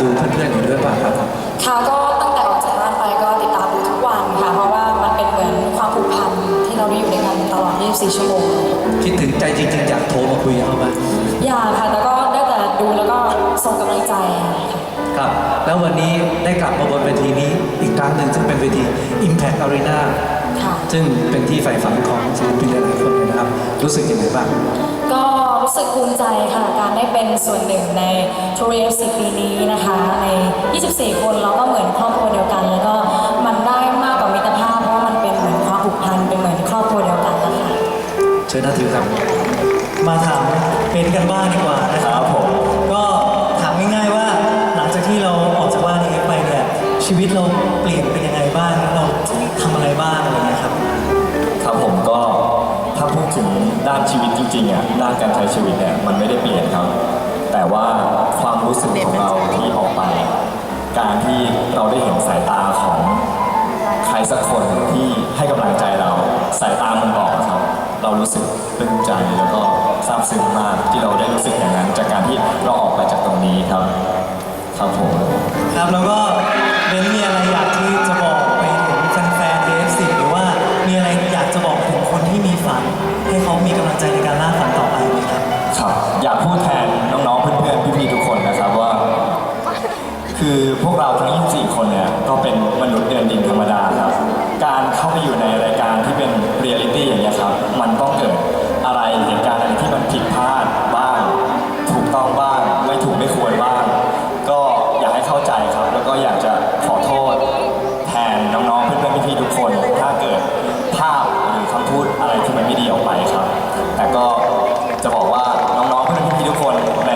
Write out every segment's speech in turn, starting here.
ดูเพื่อนๆอยู่ด้วยป่ะครับ ค่ะก็ตั้งแต่ออกจากบ้านไปก็ติดตามดูทุกวันค่ะ เพราะว่ามันเป็นเหมือนความผูกพันที่เราได้อยู่ด้วยกันตลอด 24 ชั่วโมง คิดถึงใจจริงๆ อยากโทรมาคุยกับเขาไหมอยากค่ะ แต่ก็ได้แต่ดูแล้วก็ส่งกำลังใจค่ะ ครับ แล้ววันนี้ได้กลับมาบนเวทีนี้อีกครั้งหนึ่งซึ่งเป็นเวที Impact Arena ค่ะ ซึ่งเป็นที่ใฝ่ฝันของศิลปินหลายๆคนเลยนะครับ รู้สึกยังไงบ้าง ก็รู้สึกภูมิใจค่ะ การได้เป็นส่วนหนึ่งในทัวร์10ปีนี้นะคะ ใน 24 คนเราก็เหมือนครอบครัวเดียวกัน แล้วก็มันได้มากกว่ามิตรภาพเพราะว่ามันเป็นเหมือนความผูกพันเป็นเหมือนครอบครัวเดียวกันนะคะเชิญนาถือครับ มาถามเป็นกันบ้างดีกว่านะครับผมก็ถามง่ายๆว่าหลังจากที่เราออกจากบ้านนี้ไปเนี่ยชีวิตเราเปลี่ยน ริงๆอะด้านการใช้ชีวิตเนี่ยมันไม่ได้เปลี่ยนครับ แต่ว่าความรู้สึกของเราที่ออกไป การที่เราได้เห็นสายตาของใครสักคนที่ให้กำลังใจเราสายตามันบอกอะครับ เรารู้สึกปลื้มใจแล้วก็ซาบซึ้งมากที่เราได้รู้สึกอย่างนั้น จากการที่เราออกไปจากตรงนี้ครับ ครับผมครับแล้วก็ ฝัน ให้เขามีกำลังใจในการล่าฝันต่อไปไหมครับครับอยากพูดแทนน้องๆเพื่อนๆพี่ๆทุกคนนะครับว่า คือพวกเราทั้ง 24 คนเนี่ยก็เป็นมนุษย์เดินดินธรรมดา พูดอะไรที่มันไม่ดีออกไปครับ แต่ก็จะบอกว่าน้องๆเพื่อนๆพี่ๆทุกคนใน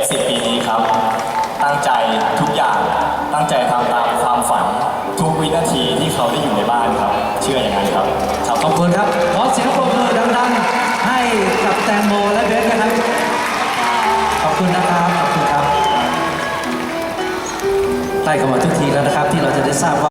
F10 ปีนี้ครับ ตั้งใจทุกอย่างตั้งใจทำตามความฝันทุกวินาทีที่เขาได้อยู่ในบ้านครับ เชื่ออย่างนั้นครับครับขอบคุณครับขอเสียงปรบมือดังๆ ให้กับแตงโมและเบสนะครับขอบคุณนะครับขอบคุณครับใกล้เข้ามาทุกทีแล้วนะครับที่เราจะได้ทราบว่า